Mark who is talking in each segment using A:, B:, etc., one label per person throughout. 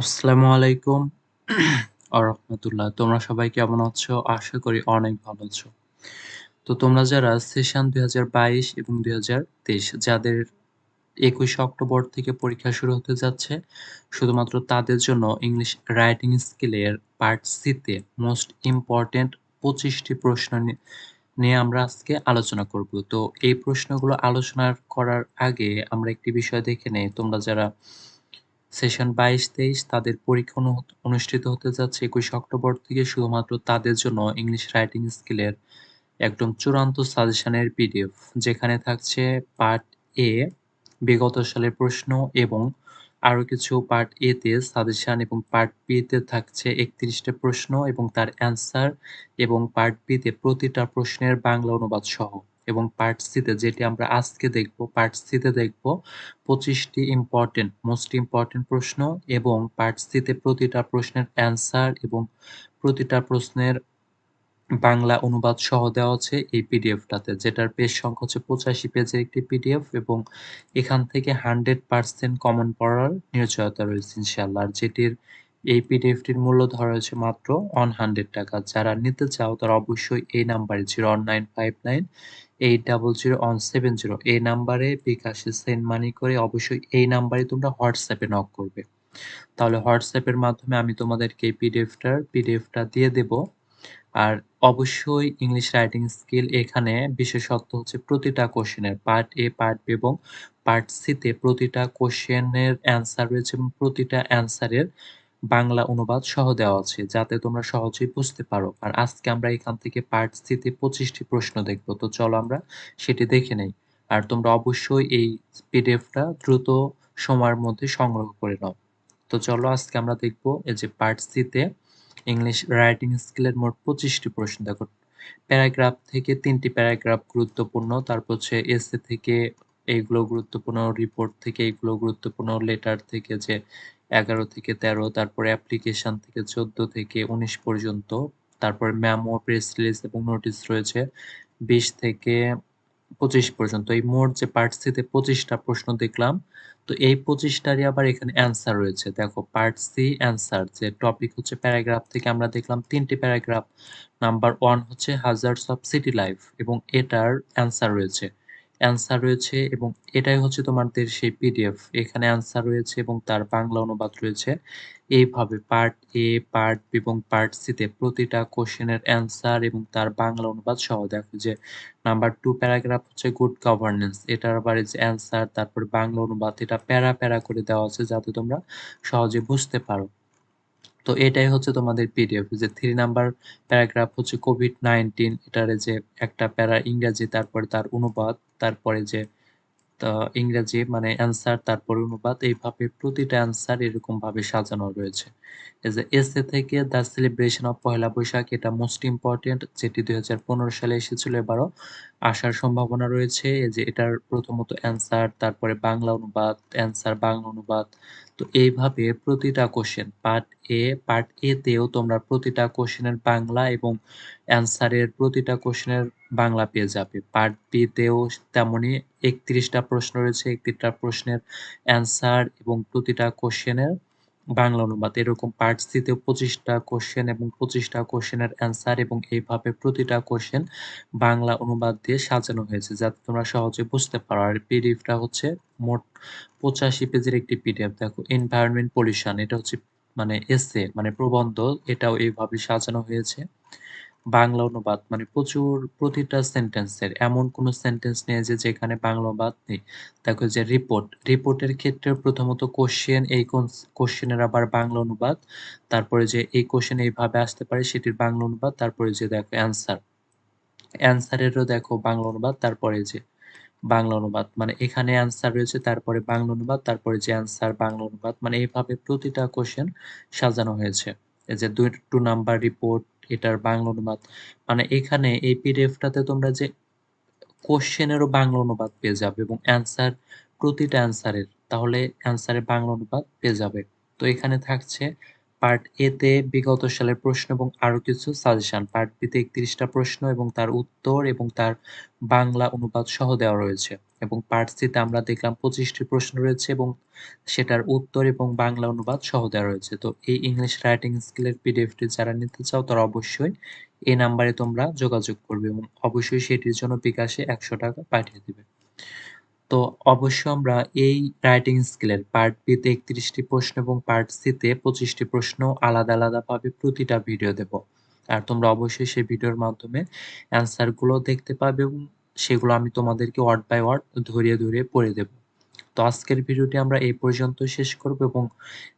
A: আসসালামু আলাইকুম। আরহামতুল্লাহ তোমরা সবাই কেমন আছো? আশা করি অনেক ভালো আছো। তো তোমরা যারা সেশন দুই হাজার বাইশ এবং দুই হাজার তেইশ, যাদের একুশে অক্টোবর থেকে পরীক্ষা শুরু হতে যাচ্ছে, শুধুমাত্র তাদের জন্য ইংলিশ রাইটিং স্কিলের পার্ট সিতে মোস্ট ইম্পর্টেন্ট পঁচিশটি প্রশ্ন নিয়ে আমরা আজকে আলোচনা করব। তো এই প্রশ্নগুলো আলোচনা করার আগে আমরা একটি বিষয় দেখে নেই। তোমরা যারা সেশন বাইশ তেইশ তাদের পরীক্ষা অনুষ্ঠিত হতে যাচ্ছে একুশে অক্টোবর থেকে শুধুমাত্র তাদের জন্য ইংলিশ রাইটিং স্কিলের একদম চূড়ান্ত সাজেশনের পিডিএফ, যেখানে থাকছে পার্ট এ বিগত সালের প্রশ্ন এবং আরও কিছু পার্ট এ তে সাজেশন এবং পার্ট বি তে থাকছে একত্রিশটা প্রশ্ন এবং তার অ্যান্সার এবং পার্ট বি তে প্রতিটা প্রশ্নের বাংলা অনুবাদ সহ। এবং পার্ট সিতে যেটি আমরা আজকে দেখব পার্ট সিতে দেখব পঁচিশটি ইম্পর্টেন্ট মোস্ট ইম্পর্টেন্ট প্রশ্ন এবং পার্ট সিতে প্রতিটা প্রশ্নের অ্যান্সার এবং প্রতিটা প্রশ্নের বাংলা অনুবাদ সহ দেওয়া আছে এই পিডিএফটাতে যেটার পেজ সংখ্যা হচ্ছে পঁচাশি পেজের একটি পিডিএফ এবং এখান থেকে হান্ড্রেড পার্সেন্ট কমন পড়ার নিশ্চয়তা রয়েছে ইনশাল্লাহ যেটির এই পিডিএফটির মূল্য ধরা হয়েছে মাত্র ওয়ান হান্ড্রেড টাকা। যারা নিতে চাও তারা অবশ্যই এই নাম্বারে zero one nine five nine eight double zero one seven zero এই নাম্বারে বিকাশে সেন্ড মানি করে অবশ্যই এই নাম্বারে তোমরা হোয়াটসঅ্যাপে নক করবে। তাহলে হোয়াটসঅ্যাপের মাধ্যমে আমি তোমাদেরকে পিডিএফটার পিডিএফটা দিয়ে দেব। আর অবশ্যই ইংলিশ রাইটিং স্কিল এখানে বিশেষত্ব হচ্ছে প্রতিটা কোশ্চেনের পার্ট এ পার্ট বি এবং পার্ট সিতে প্রতিটা কোশ্চেনের অ্যান্সার রয়েছে এবং প্রতিটা অ্যান্সারের বাংলা অনুবাদ সহ দেওয়া আছে, যাতে তোমরা সহজেই বুঝতে পারো। আর আজকে আমরা এখান থেকে পার্ট সিতে পঁচিশটি প্রশ্ন দেখব, তো চলো আমরা সেটি দেখে নেই। আর তোমরা অবশ্যই এই পিডিএফটা দ্রুত সময়ের মধ্যে সংগ্রহ করে নাও। তো চলো আজকে আমরা দেখব, এই যে পার্ট সিতে ইংলিশ রাইটিং স্কিলের মোট পঁচিশটি প্রশ্ন। দেখো প্যারাগ্রাফ থেকে তিনটি প্যারাগ্রাফ গুরুত্বপূর্ণ, তারপর হচ্ছে এসে থেকে এইগুলো গুরুত্বপূর্ণ রিপোর্ট থেকে এইগুলো গুরুত্বপূর্ণ লেটার থেকে যে এগারো থেকে তেরো, তারপরে অ্যাপ্লিকেশন থেকে চোদ্দ থেকে উনিশ পর্যন্ত, তারপরে ম্যামো প্রেস রিলিজ এবং নোটিশ রয়েছে, বিশ থেকে পঁচিশ পর্যন্ত। এই মোট যে পার্ট সিতে পঁচিশটা প্রশ্ন দেখলাম, তো এই পঁচিশটারই আবার এখানে অ্যান্সার রয়েছে। দেখো পার্ট সি অ্যান্সার যে টপিক হচ্ছে প্যারাগ্রাফ থেকে আমরা দেখলাম তিনটি প্যারাগ্রাফ নাম্বার ওয়ান হচ্ছে হাজার্স অফ সিটি লাইফ এবং এটার অ্যান্সার রয়েছে। অ্যান্সার রয়েছে এবং এটাই হচ্ছে তোমাদের সেই পিডিএফ। এখানে অ্যান্সার রয়েছে এবং তার বাংলা অনুবাদ রয়েছে। এইভাবে পার্ট এ, পার্ট বি এবং পার্ট সিতে প্রতিটা কোশ্চেনের অ্যান্সার এবং তার বাংলা অনুবাদ সহ দেখো যে নাম্বার টু প্যারাগ্রাফ হচ্ছে গুড গভর্নেন্স। এটার আবার যে অ্যান্সার, তারপর বাংলা অনুবাদ, এটা প্যারা প্যারা করে দেওয়া আছে যাতে তোমরা সহজে বুঝতে পারো। তো এটাই হচ্ছে তোমাদের পিডিএফ যে থ্রি নাম্বার প্যারাগ্রাফ হচ্ছে কোভিড নাইনটিন এটার যে একটা প্যারা ইংরাজি, তারপরে তার অনুবাদ, তারপরে যে ইংরেজি মানে অ্যান্সার তারপর অনুবাদ, এইভাবে প্রতিটা অ্যান্সার এরকম ভাবে সাজানো রয়েছে। যে এসএ থেকে the celebration of Poila Baishakh, এটা মোস্ট ইম্পর্টেন্ট যেটি দুই হাজার পনেরো সালে এসেছিল এবারও, আসার সম্ভাবনা রয়েছে। এই যে এটার প্রথমত অ্যান্সার তারপরে বাংলা অনুবাদ অ্যান্সার বাংলা অনুবাদ। তো এইভাবে প্রতিটা question part A part A তেও তোমরা প্রতিটা কোশ্চেনের বাংলা এবং অ্যান্সারের প্রতিটা কোশ্চেনের বাংলা পেয়ে যাবে। পার্ট বি তেও তেমনই একত্রিশটা প্রশ্ন রয়েছে, একত্রিশটা প্রশ্নের অ্যান্সার এবং প্রতিটা কোশ্চেনের বাংলা অনুবাদ। এরকম পার্ট সিতে পঁচিশটা কোশ্চেন এবং পঁচিশটা কোশ্চেনের অ্যান্সার এবং এইভাবে প্রতিটা কোশ্চেন বাংলা অনুবাদ দিয়ে সাজানো হয়েছে, যাতে তোমরা সহজে বুঝতে পারো। আর পিডিএফটা হচ্ছে মোট পঁচাশি পেজের একটি পিডিএফ দেখো এনভায়রনমেন্ট পলিউশন এটা হচ্ছে মানে এসে মানে প্রবন্ধ, এটাও এইভাবে সাজানো হয়েছে। বাংলা অনুবাদ মানে প্রচুর প্রতিটা সেন্টেন্সের এমন কোনো সেন্টেন্স নেই যে যেখানে বাংলা অনুবাদ নেই। দেখো যে রিপোর্ট রিপোর্টের ক্ষেত্রে প্রথমত কোশ্চেন এই কোশ্চেনের আবার বাংলা অনুবাদ, তারপরে যে এই কোশ্চেন এইভাবে আসতে পারে সেটির বাংলা অনুবাদ, তারপরে যে দেখো অ্যান্সার অ্যান্সারেরও দেখো বাংলা অনুবাদ, তারপরে যে বাংলা অনুবাদ মানে এখানে অ্যান্সার রয়েছে, তারপরে বাংলা অনুবাদ, তারপরে যে অ্যান্সার বাংলা অনুবাদ মানে এইভাবে প্রতিটা কোশ্চেন সাজানো হয়েছে। এই যে দুই টু নাম্বার রিপোর্ট এটার বাংলা অনুবাদ। মানে এখানে এই পিডিএফটাতে তোমরা যে কোশ্চেনেরও বাংলা অনুবাদ পেয়ে যাবে এবং অ্যান্সার প্রতিটা অ্যান্সারের তাহলে অ্যান্সারের বাংলা অনুবাদ পেয়ে যাবে। তো এখানে থাকছে পার্ট এ তে বিগত সালের প্রশ্ন এবং আরও কিছু সাজেশন। পার্ট বি তে ৩১ টা প্রশ্ন এবং তার উত্তর এবং তার বাংলা অনুবাদ সহ দেওয়া রয়েছে। এবং পার্ট সি তে আমরা দেখলাম পঁচিশটি প্রশ্ন রয়েছে এবং সেটার উত্তর এবং বাংলা অনুবাদ সহ দেওয়া রয়েছে। তো এই ইংলিশ রাইটিং স্কিলের পিডিএফটি যারা নিতে চাও তারা অবশ্যই এ নাম্বারে তোমরা যোগাযোগ করবে এবং অবশ্যই সেটির জন্য বিকাশে একশো টাকা পাঠিয়ে দিবে। তো অবশ্যই আমরা এই রাইটিং স্কিলের পার্ট বি তে একত্রিশটি প্রশ্ন এবং পার্ট সি তে ২৫ টি প্রশ্ন আলাদা, আলাদাভাবে প্রতিটা ভিডিও দেব। আর তোমরা অবশ্যই সেই ভিডিওর মাধ্যমে অ্যান্সারগুলো দেখতে পাবে এবং সেগুলো আমি তোমাদেরকে ওয়ার্ড বাই ওয়ার্ড ধরিয়ে, ধরিয়ে পড়ে দেব। তো আজকের ভিডিওটি আমরা এই পর্যন্তই শেষ করব এবং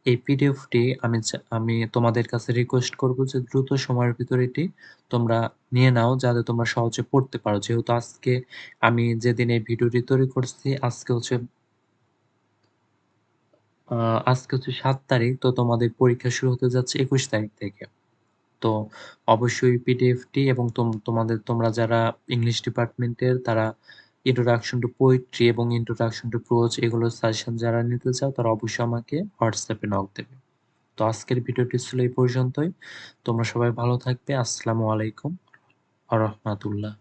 A: এই পিডিএফটি আমি আমি তোমাদের কাছে রিকোয়েস্ট করব যে দ্রুত সময়ের ভিতরে এটি তোমরা নিয়ে নাও যাতে তোমরা সহজে পড়তে পারো। যেহেতু আজকে আমি যেদিন এই ভিডিওটি তৈরি করছি, আজকে হচ্ছে আজকে হচ্ছে সাত তারিখ, তো তোমাদের পরীক্ষা শুরু হতে যাচ্ছে ২১ তারিখ থেকে। তো অবশ্যই পিডিএফটি এবং তোম, তোমাদের, তোমরা যারা ইংলিশ ডিপার্টমেন্টের তারা ইন্ট্রোডাকশন টু পোয়েট্রি এবং ইন্ট্রোডাকশন টু প্রোজ এগুলোর সাজেশন যারা নিতে চাও, তারা অবশ্যই আমাকে হোয়াটসঅ্যাপে নক দেবে। তো আজকের ভিডিওটি ছিল এই পর্যন্তই। তোমরা সবাই ভালো থাকবে। আসসালামু আলাইকুম ওয়া রাহমাতুল্লাহ।